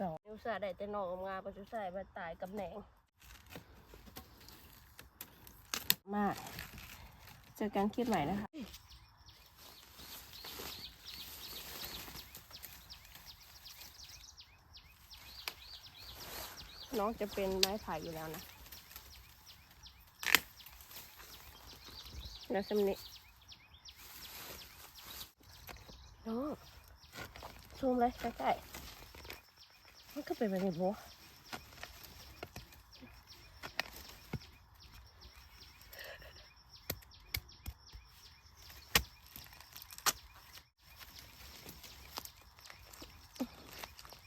สองนิวสาได้แต่นองงาปัจจุใส่มาตายกับแหนง มาเจอกันคลิปใหม่นะคะน้องจะเป็นไม้ไผ่อยู่แล้วนะ แล้วสำนิน้องซูมเลยใกล้ๆ มันก็เป็นแบบนี้บัว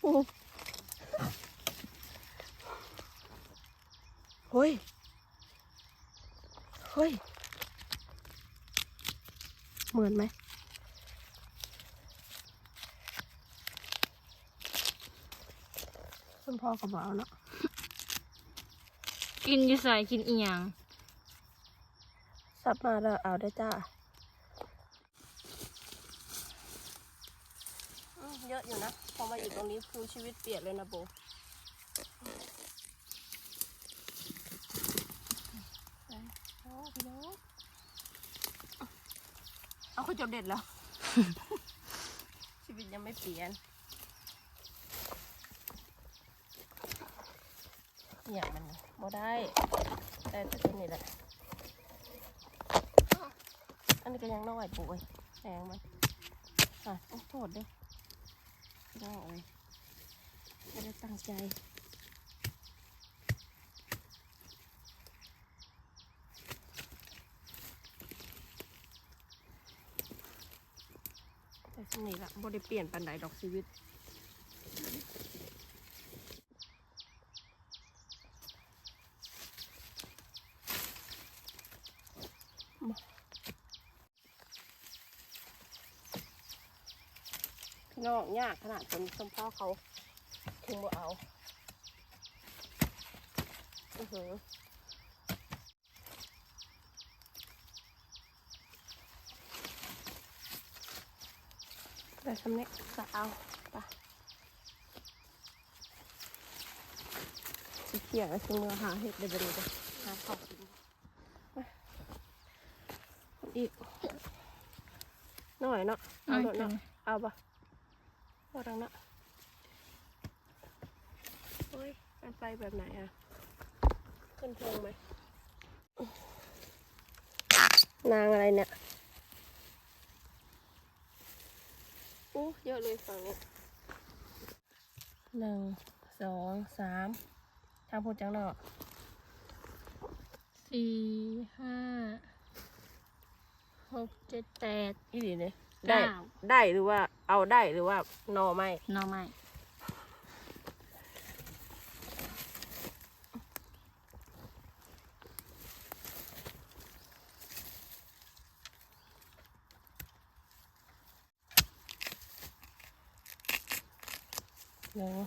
โอ้เฮ้ย เฮ้ย เหมือนไหม คุณพ่อก็บอกเอาเนาะกินอยู่ใส่กินอีหยังสับมาแล้วเอาได้จ้าอืมเยอะอยู่นะ พอมาอยู่ตรงนี้คือชีวิตเปลี่ยนเลยนะโบโอ้พี่น้องเอาคุณจบเด็ดแล้ว ชีวิตยังไม่เปลี่ยน อย่างมันบ่ได้แต่แต่ตัวนี้แหละอันนี้ก็ยังน้อยป่วยแพงมันอะโอ้โทษด้พี่น้อยไม่ได้ตั้งใจแต่สนี่ละบ่ได้เปลี่ยนปันใดดอกชีวิต น้องยากขนาดจนสมพ่อเขาถึงบ่เอาอือหือแต่สำเน็จก็เอาไปสิเกี่ยวสิเมื่อหาเห็ดเดี๋ยวไปดูกันหาข้าวกินอีกหน่อยเนาะเอาเอาอีเอะตัวเนาะหนึ่งเอาปะ เอาดังนะเฮ้ยมันไปแบบไหนอะขึ้นเทิงไหม นางอะไรเนี่ยอู้เยอะเลยฝั่งนี้หนึ่งสองสามทางพูดจังเนาะสี่ห้าหกเจ็ดแปดอีหลีเนี่ย ได้เก้าได้หรือว่า เอาได้หรือว่านอไม่หน่อไม้หนึ่ง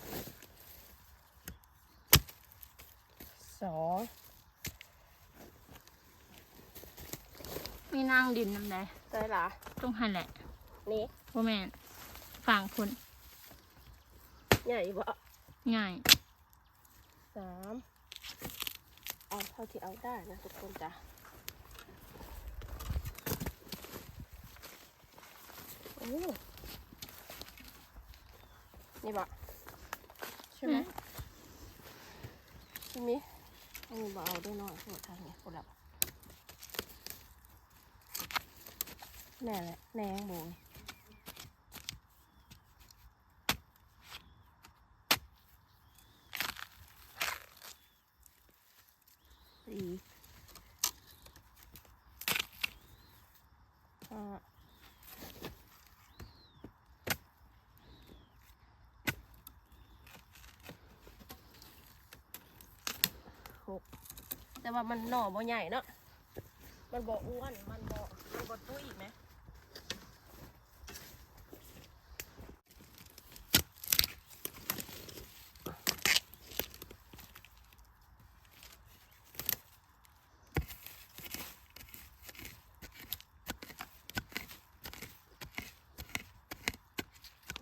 สองมีนางดินน้ำใดได้ละตรงหันแหละ นี่พ่แม่นฝั่งคุณใหญ่บ่ง่ายสามเอาเท่าที่เอาได้นะทุกคนจ้ะโอ้นี่บ่ใช่ไหมใช่ไหมอันนี้บ่เอาด้วยหน่อยโหทางนี้คนละแน่แหละแหนงโบยสี่ ห้าหกแต่ว่ามันหน่อบ่ใหญ่เนาะมันบ่อ้วน มันบ่มันบ่ตุ้ยไหม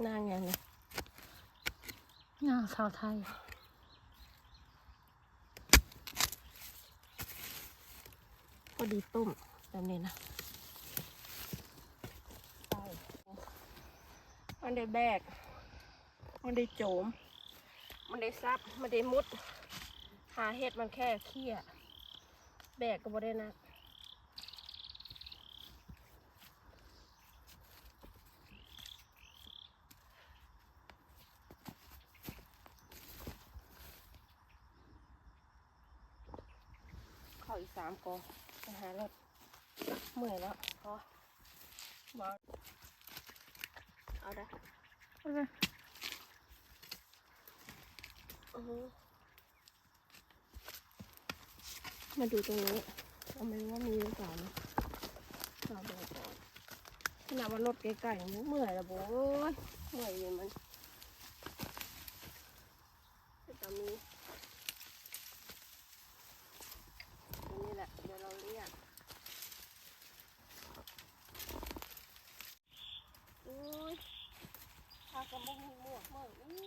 นางยังไงย่างสาวไทยพอดีตุ่มแบบนี้นะไปมันได้แบก มันได้โจม มันได้ซับ มันได้มุด หาเห็ดมันแค่เขี้ย แบกก็บ่ได้นัก ขออีกสามกอไปหารถเมื่อยแล้วพอบอเอาได้อือฮึมาดูตรงนี้เอาไม่รู้ว่ามีหรือเปล่านะเราดูก่อนขนาดว่ารถไกลๆยังเมื่อยแล้วโว้ยเมื่อยอยู่มันแต่ตอนนี้ ตรงนี้แหละ เดี๋ยวเราเรียกอุ้ยพากันบุ้งหมวกเมื่ออุ้ย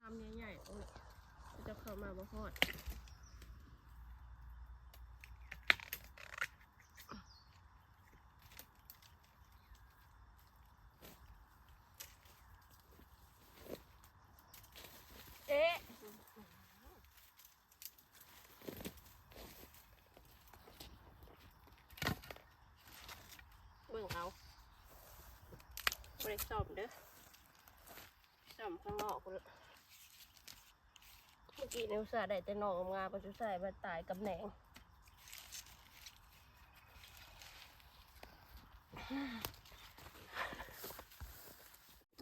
ทำใหญ่ๆโอ้จะเข้ามาบ่พอดเอ๊ะเบิ่งเอาบริสอมเด้อสอมข้างนอกกูเลย มื่อกี้นิ้วสาได้แต่หนองงาปัจจุใส่มาตายกับแหนง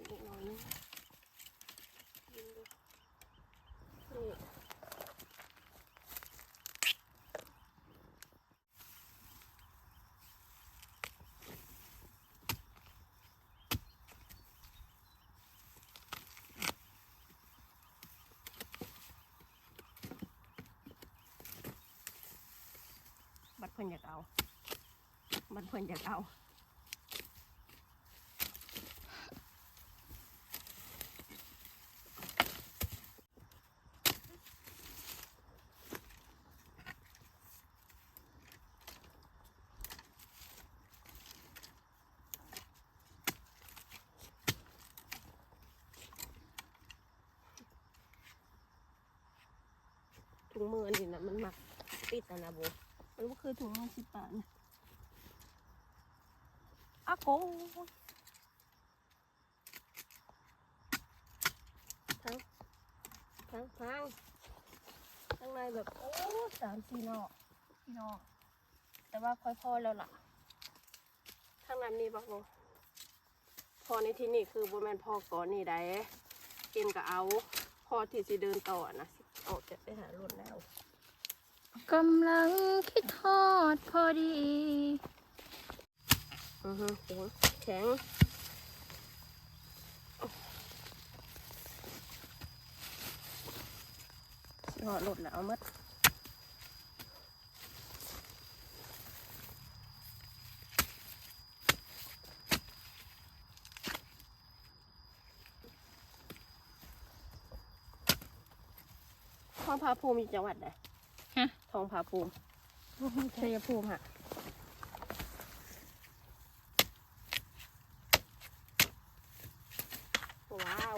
อีกหน่อยนึงยิงดูนี่ บัดเพิ่นอยากเอาบัดเพิ่นอยากเอาถุงมือนนี้นะมันหมักติดอะนะโบ มันก็คือถุงมือสิบบาทนะอาโกทั้งทั้งทั้งข้างในแบบโอ้สามสี่นอกพี่นอกแต่ว่าค่อยพอแล้วล่ะข้างในมีบักโบพอในที่นี่คือโบแมนพอก่อนนี่ได้เอ็นก็เอา พอที่สิเดินต่อนะสิออกจะไปหารถแล้ว กำลังคิดทอดพอดี อือฮึแข็งแข็งหอดหลุดแล้วมัดทองผาภูมิจังหวัดไหน ฮะ ทองผาภูมิชัยภูมิค่ะว้าว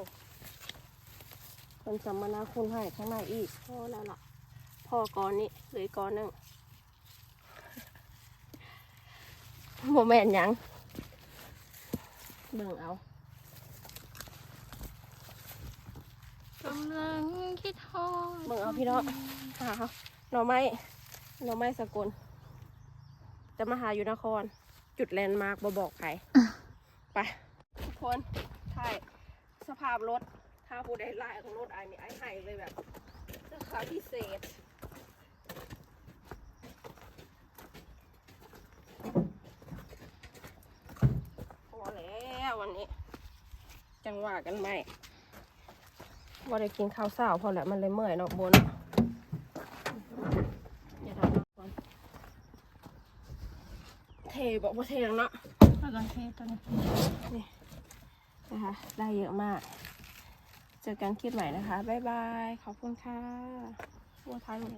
เป็นสัมมนาคุณให้ข้างในอีกพอแล้วล่ะพอก้อนนี้เหลืออกก้อนหนึ่งโมแมนหยังเบิ่งเอากำลังคิดทอดเบิ่งเอาพี่น้องหา หน่อไม้หน่อไม้สกล จะมาหาอยู่นคร จุดแลนด์มาร์กบอบอกใครไปทุกคนถ่ายสภาพรถ ถ้าผู้ใดไล่ของรถไอ้นี่ไอ้ให้เลยแบบราคาพิเศษพอแล้ววันนี้ จังหวะกันไหมว่าได้กินข้าวเช้าพอแหละมันเลยเมื่อยเนาะบนอย่าทำก่อนเท บอกว่าเทแล้วเนาะแล้วก็เทตัวนี้นะคะได้เยอะมาก เจอกันคลิปใหม่นะคะ บ๊ายบาย ขอบคุณค่ะวัวท้ายหมด